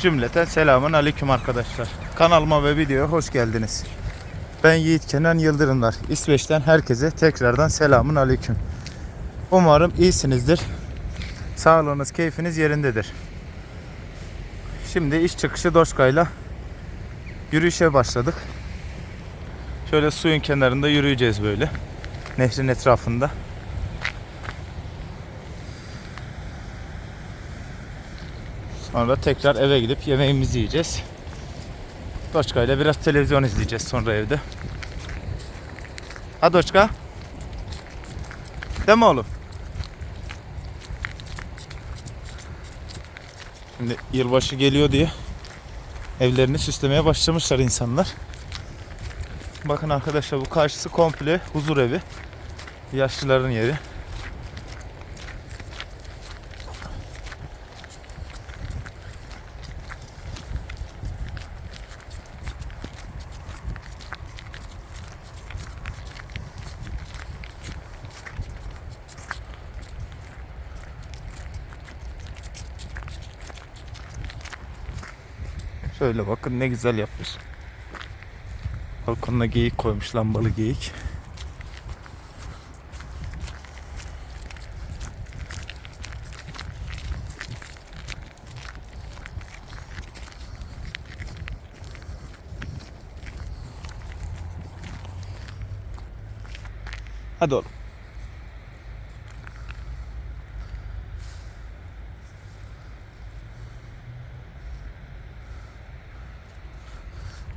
Cümleten selamun aleyküm arkadaşlar. Kanalıma ve videoya hoş geldiniz. Ben Yiğit Kenan Yıldırımlar. İsveç'ten herkese tekrardan selamun aleyküm. Umarım iyisinizdir. Sağlığınız, keyfiniz yerindedir. Şimdi iş çıkışı Doşka'yla yürüyüşe başladık. Şöyle suyun kenarında yürüyeceğiz böyle. Nehrin etrafında. Sonra tekrar eve gidip yemeğimizi yiyeceğiz. Doçka ile biraz televizyon izleyeceğiz sonra evde. Ha Doçka? Değil mi oğlum? Şimdi yılbaşı geliyor diye evlerini süslemeye başlamışlar insanlar. Bakın arkadaşlar bu karşısı komple huzur evi. Yaşlıların yeri. Şöyle bakın ne güzel yapmış. Balkonuna geyik koymuş lambalı geyik. Hadi oğlum.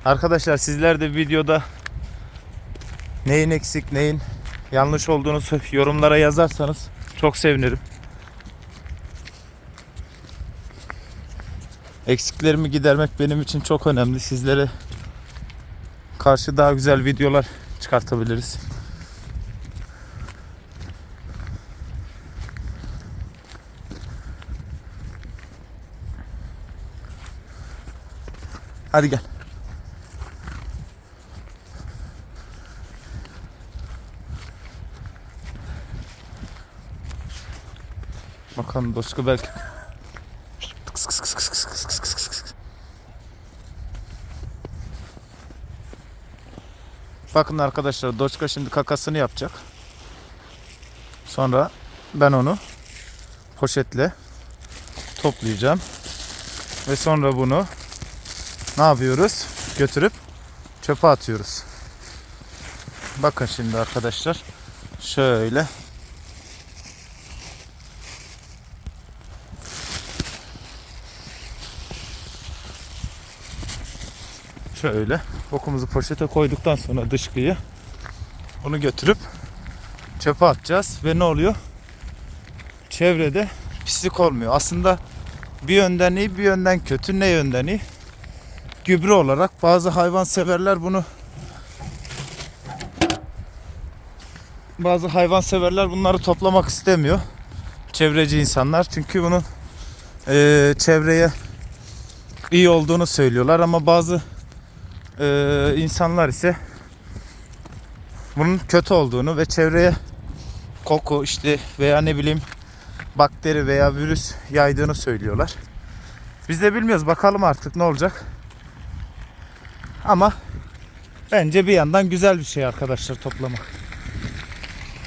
Arkadaşlar sizler de videoda neyin eksik, neyin yanlış olduğunu yorumlara yazarsanız çok sevinirim. Eksiklerimi gidermek benim için çok önemli. Sizlere karşı daha güzel videolar çıkartabiliriz. Hadi gel. Kıs kıs kıs. Bakın arkadaşlar Doçka şimdi kakasını yapacak. Sonra ben onu poşetle toplayacağım. Ve sonra bunu ne yapıyoruz? Götürüp çöpe atıyoruz. Bakın şimdi arkadaşlar. Şöyle Şöyle bokumuzu poşete koyduktan sonra dışkıyı onu götürüp çöpe atacağız ve ne oluyor? Çevrede pislik olmuyor. Aslında bir yönden iyi bir yönden kötü. Ne yönden iyi? Gübre olarak bazı hayvan severler bunu bazı hayvan severler bunları toplamak istemiyor. Çevreci insanlar çünkü bunun eee, çevreye iyi olduğunu söylüyorlar ama bazı ee, insanlar ise bunun kötü olduğunu ve çevreye koku işte veya ne bileyim bakteri veya virüs yaydığını söylüyorlar. Biz de bilmiyoruz bakalım artık ne olacak. Ama bence bir yandan güzel bir şey arkadaşlar toplamak.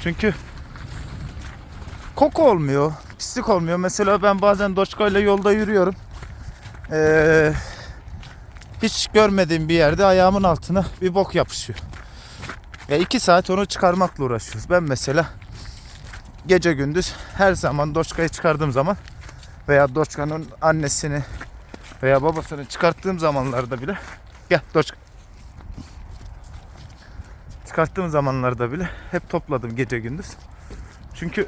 Çünkü koku olmuyor, pislik olmuyor. Mesela ben bazen Doçka yolda yürüyorum. Ee, hiç görmediğim bir yerde ayağımın altına bir bok yapışıyor. Ve iki saat onu çıkarmakla uğraşıyoruz. Ben mesela gece gündüz her zaman Doçka'yı çıkardığım zaman veya Doçka'nın annesini veya babasını çıkarttığım zamanlarda bile gel Doçka çıkarttığım zamanlarda bile hep topladım gece gündüz. Çünkü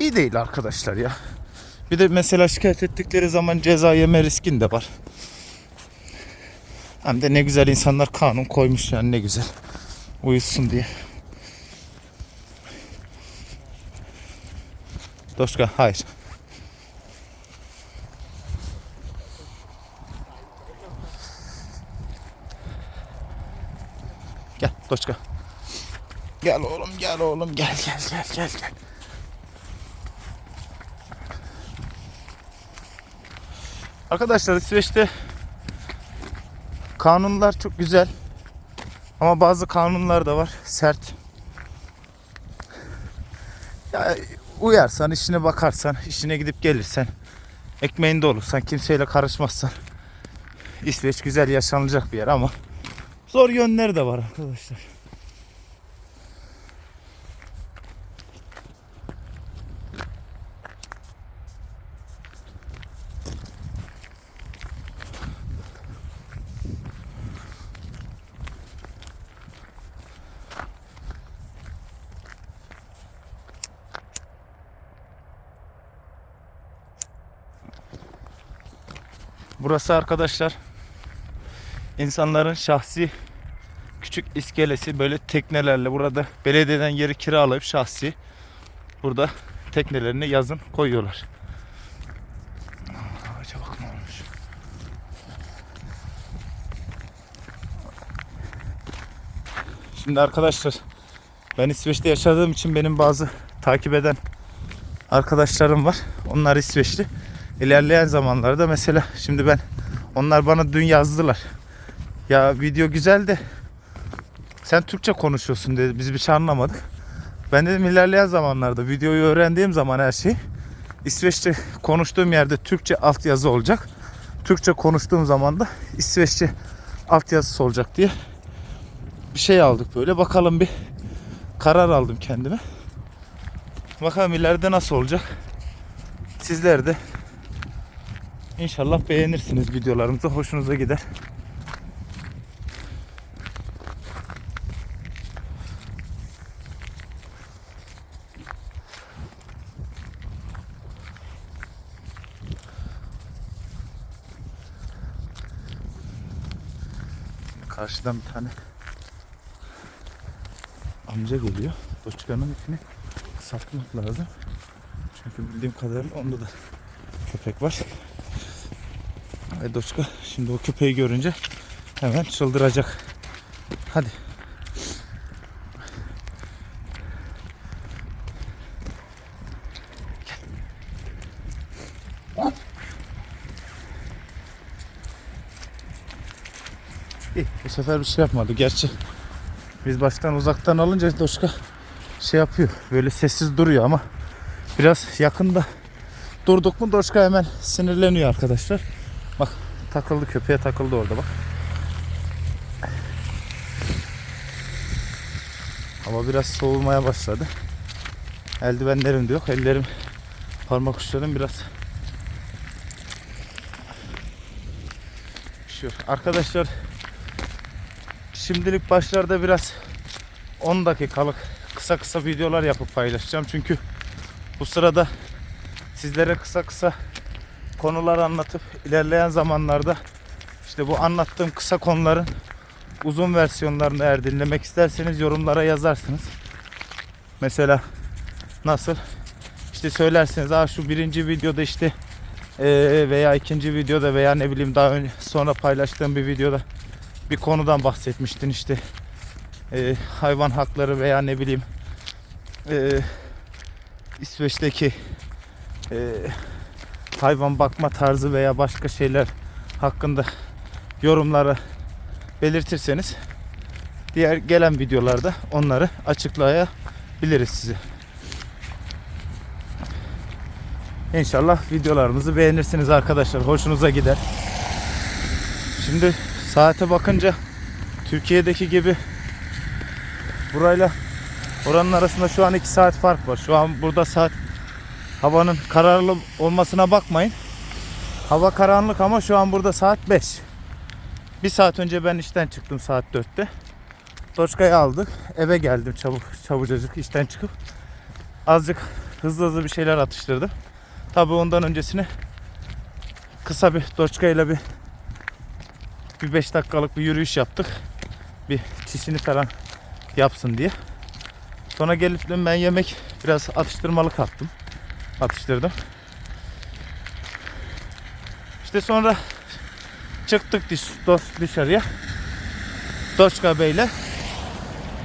iyi değil arkadaşlar ya. Bir de mesela şikayet ettikleri zaman ceza yeme riskin de var. Hem de ne güzel insanlar kanun koymuş yani ne güzel. Uyusun diye. Doşka hayır. Gel Doşka. Gel oğlum gel oğlum gel gel gel gel gel. Arkadaşlar İsveç'te kanunlar çok güzel. Ama bazı kanunlar da var sert. Ya uyarsan, işine bakarsan, işine gidip gelirsen, ekmeğinde olursan, kimseyle karışmazsan İsveç güzel yaşanılacak bir yer ama zor yönleri de var arkadaşlar. Burası arkadaşlar insanların şahsi küçük iskelesi böyle teknelerle burada belediyeden yeri kiralayıp şahsi burada teknelerini yazın koyuyorlar. Ağaca ne olmuş. Şimdi arkadaşlar ben İsveç'te yaşadığım için benim bazı takip eden arkadaşlarım var. Onlar İsveçli. İlerleyen zamanlarda mesela şimdi ben onlar bana dün yazdılar. Ya video güzel de sen Türkçe konuşuyorsun dedi. Biz bir şey anlamadık. Ben dedim ilerleyen zamanlarda videoyu öğrendiğim zaman her şey İsveççe konuştuğum yerde Türkçe altyazı olacak. Türkçe konuştuğum zaman da İsveççe altyazısı olacak diye bir şey aldık böyle. Bakalım bir karar aldım kendime. Bakalım ileride nasıl olacak. Sizler de İnşallah beğenirsiniz videolarımızı. Hoşunuza gider. Karşıdan bir tane amca geliyor. Doçkanın ipini kısaltmak lazım. Çünkü bildiğim kadarıyla onda da köpek var. Ay Doçka şimdi o köpeği görünce hemen çıldıracak. Hadi. Bu sefer bir şey yapmadı. Gerçi biz baştan uzaktan alınca Doçka şey yapıyor. Böyle sessiz duruyor ama biraz yakında durduk mu Doçka hemen sinirleniyor arkadaşlar. Takıldı köpeğe takıldı orada bak. Hava biraz soğumaya başladı. Eldivenlerim de yok. Ellerim parmak uçlarım biraz üşüyor. Arkadaşlar şimdilik başlarda biraz 10 dakikalık kısa kısa videolar yapıp paylaşacağım. Çünkü bu sırada sizlere kısa kısa konular anlatıp ilerleyen zamanlarda işte bu anlattığım kısa konuların uzun versiyonlarını eğer dinlemek isterseniz yorumlara yazarsınız. Mesela nasıl? İşte söylersiniz Aa şu birinci videoda işte eee, veya ikinci videoda veya ne bileyim daha önce sonra paylaştığım bir videoda bir konudan bahsetmiştin işte Eee, hayvan hakları veya ne bileyim eee, İsveç'teki eee hayvan bakma tarzı veya başka şeyler hakkında yorumları belirtirseniz diğer gelen videolarda onları açıklayabiliriz size. İnşallah videolarımızı beğenirsiniz arkadaşlar. Hoşunuza gider. Şimdi saate bakınca Türkiye'deki gibi burayla oranın arasında şu an 2 saat fark var. Şu an burada saat havanın kararlı olmasına bakmayın. Hava karanlık ama şu an burada saat 5. Bir saat önce ben işten çıktım saat 4'te. Doçka'yı aldık. Eve geldim çabuk çabucacık işten çıkıp. Azıcık hızlı hızlı bir şeyler atıştırdım. Tabii ondan öncesine kısa bir Doçka bir bir 5 dakikalık bir yürüyüş yaptık. Bir çişini falan yapsın diye. Sonra gelip ben yemek biraz atıştırmalık attım. Atıştırdım. İşte sonra çıktık dış, dışarıya. Doçka Bey'le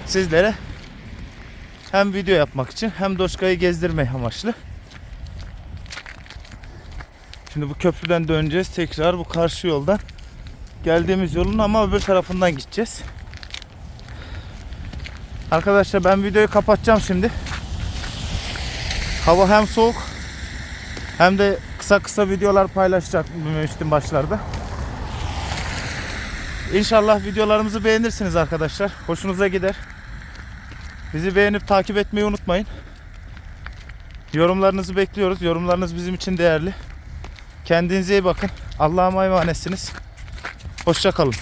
sizlere hem video yapmak için hem Doçka'yı gezdirmek amaçlı. Şimdi bu köprüden döneceğiz tekrar bu karşı yoldan. Geldiğimiz yolun ama öbür tarafından gideceğiz. Arkadaşlar ben videoyu kapatacağım şimdi. Hava hem soğuk hem de kısa kısa videolar paylaşacak demiştim başlarda. İnşallah videolarımızı beğenirsiniz arkadaşlar. Hoşunuza gider. Bizi beğenip takip etmeyi unutmayın. Yorumlarınızı bekliyoruz. Yorumlarınız bizim için değerli. Kendinize iyi bakın. Allah'a emanetsiniz. Hoşça kalın.